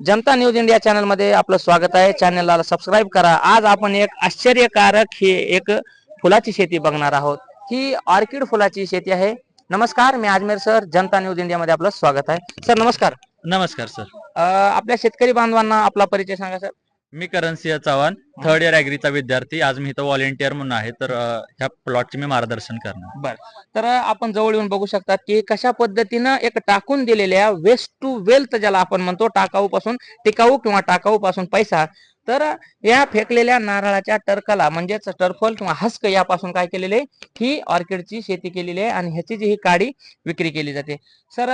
जनता news India चॅनलमध्ये आपलं स्वागत आहे. चॅनलला सबस्क्राईब करा. आज आपण एक आश्चर्यकारक ही एक फुलाची शेती बघणार आहोत. ही ऑर्किड फुलाची शेती आहे. नमस्कार मी Ajmer sir. Janata news India मध्ये आपलं स्वागत आहे. सर नमस्कार. नमस्कार सर. आपल्या शेतकरी बांधवांना आपला परिचय सांगा सर. मी करण सिंह चव्हाण थर्ड इयर ऍग्रीचा विद्यार्थी. आज मी इथं व्हॉलेंटियर म्हणून आहे. तर अं, ह्या प्लॉटचे मी मार्गदर्शन करणार. बर. तर आपण जवळ येऊन बघू शकतात की कशा पद्धतीनं एक टाकून दिलेल्या वेस्ट टू वेल्थ ज्याला आपण म्हणतो टाकाऊ पासून टिकाऊ किंवा टाकाऊ पासून पैसा. तर या फेकलेल्या नारळाच्या टरकाला म्हणजेच टर्फल किंवा हस्क यापासून काय केलेले आहे? ही ऑर्किडची शेती केलेली आहे आणि ह्याची जी ही काडी विक्री केली जाते. सर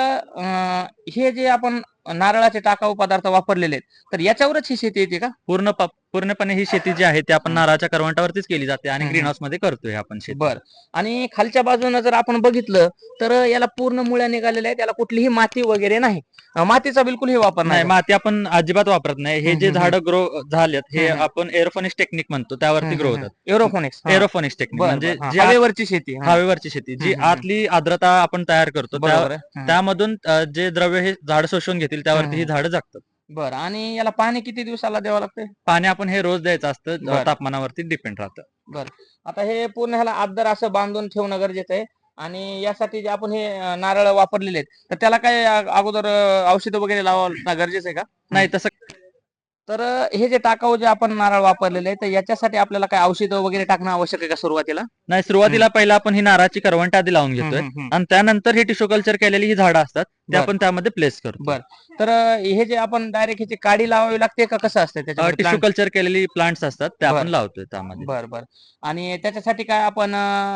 हे जे आपण नारळाचे टाकाऊ पदार्थ वापरलेले आहेत. तर याच्यावरच ही शेती येते का? पूर्ण प- पूर्णपणे ही शेती जी आहे ती आपण. नारळाच्या करवंटावरतीच केली जाते आणि हम्म. ग्रीन हाऊसमध्ये करतोय आपण शेती. बर. आणि खालच्या बाजूनं जर आपण बघितलं तर याला पूर्ण मुळ्या निघालेल्या आहेत त्याला कुठलीही माती वगैरे नाही. अं, मातीचा बिलकुल हे वापर नाही. नाही माती आपण अजिबात वापरत नाही. हे जे हम्म, झाड ग्रो झालेत हे हम्म. आपण एरोफोनिक्स टेक्निक म्हणतो त्यावरती ग्रो होतात. एरोफोनिक्स एरोफोनिक्स टेक्निक म्हणजे जी आत- हवेवरची शेती हा. हवेवरची शेती जी हम्म, हम्म. आतली आर्द्रता आपण तयार करतो त्या- बरोबर आहे. त्यामधून अं, जे द्रव्य हे झाड शोषून घेतील त्यावरती ही. झाडं जगतात. बरं आणि याला पाणी किती दिवसाला द्यावं लागतंय पाणी आपण हे रोज द्यायचं असतं बरं. तापमानावरती डिपेंड राहतं. आता हे पूर्ण ह्याला आदर असं बांधून ठेवणं गरजेचं आहे. आणि यासाठी जे आपण हे अं, नारळ वापरलेले आहेत तर त्याला काय अं, अगोदर औषध वगैरे लावावं गरजेचं आहे का? नाही तसं तर अं, हे जे टाकाऊ जे आपण नारळ वापरलेले आहे तर याच्यासाठी आपल्याला काय औषधं वगैरे टाकणं आवश्यक आहे का सुरुवातीला? नाही सुरुवातीला पहिला आपण ही नारळाची करवंट आधी लावून घेतोय. हम्म, हम्म, हम्म. आणि त्यानंतर ही टिश्यू कल्चर केलेली ही झाडं असतात. ते. आपण त्यामध्ये प्लेस करतो बरं. तर हे जे आपण डायरेक्ट ह्याची काडी लावावी लागते का कसं असतं टिश्यू? कल्चर केलेली प्लांट्स असतात ते आपण. लावतोय त्यामध्ये बर बर आणि त्याच्यासाठी काय आपण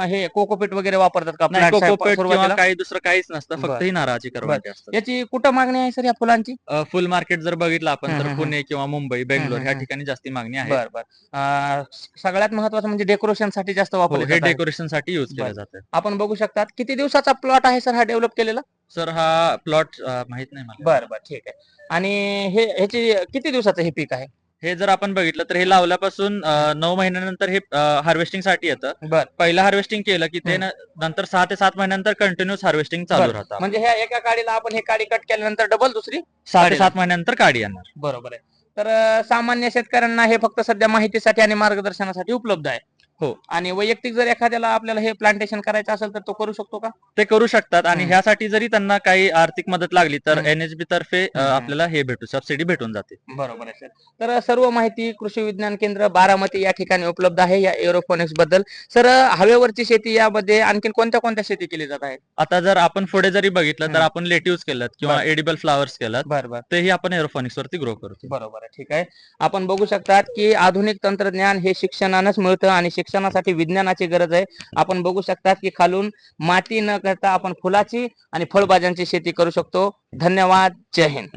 हे कोकोपीट वगैरे वापरतात का कोकोपेट? काही दुसरं काहीच नसतं. फक्त ही नारळाची असतात याची कुठं मागणी आहे सर या फुलांची फुल मार्केट जर बघितलं आपण तर पुणे किंवा मुंबई बेंगलोर ह्या हम्म. ठिकाणी जास्ती मागणी आहे बर सगळ्यात महत्वाचं म्हणजे डेकोरेशनसाठी जास्त हो, वापरले हे. डेकोरेशनसाठी युज केलं. जातं आपण बघू शकतात किती दिवसाचा प्लॉट आहे सर हा डेव्हलप केलेला सर हा प्लॉट माहीत नाही मला. बर बर ठीक आहे. आणि हे ह्याची किती दिवसाचं हे पीक आहे? हे जर आपण बघितलं तर हे लावल्यापासून अं, नऊ महिन्यानंतर हे हार्वेस्टिंगसाठी येतं. बर. पहिलं हार्वेस्टिंग केलं की ते न- नंतर सहा ते सात महिन्यानंतर कंटिन्युअस हार्वेस्टिंग चालू बरं. राहतं. म्हणजे ह्या एका काडीला आपण हे काडी कट केल्यानंतर डबल दुसरी? सहा ते. सात महिन्यानंतर काढी येणार. बरोबर आहे. तर अं, सामान्य शेतकऱ्यांना हे फक्त सध्या माहितीसाठी आणि मार्गदर्शनासाठी उपलब्ध आहे. हो. आणि वैयक्तिक जर एखाद्याला आपल्याला हे प्लांटेशन करायचं असेल तर तो करू शकतो का ते करू शकतात आणि हम्म. ह्यासाठी जरी त्यांना काही आर्थिक मदत लागली तर हम्म. एनएचबी तर्फे अं, हम्म. आपल्याला हे भेटू सबसिडी भेटून जाते बरोबर आहे सर तर सर्व माहिती कृषी विज्ञान केंद्र बारामती या ठिकाणी उपलब्ध आहे या एरोफोनिक्सबद्दल सर हवेवरची शेती यामध्ये आणखी कोणत्या कोणत्या शेती केली जात आहे आता जर आपण पुढे जरी बघितलं तर हम्म. आपण लेटिव्स केलं किंवा बरं. एडिबल फ्लावर्स केलं बर बर तेही आपण एरोफॉनिक्स वरती ग्रो करतो बरोबर आहे ठीक आहे आपण बघू शकतात की आधुनिक तंत्रज्ञान हे शिक्षणानंच मिळतं आणि शिक्षणासाठी विज्ञानाची गरज आहे. आपण बघू शकतात की खालून माती न करता आपण फुलाची आणि फळभाज्यांची शेती करू शकतो. धन्यवाद. जय हिंद.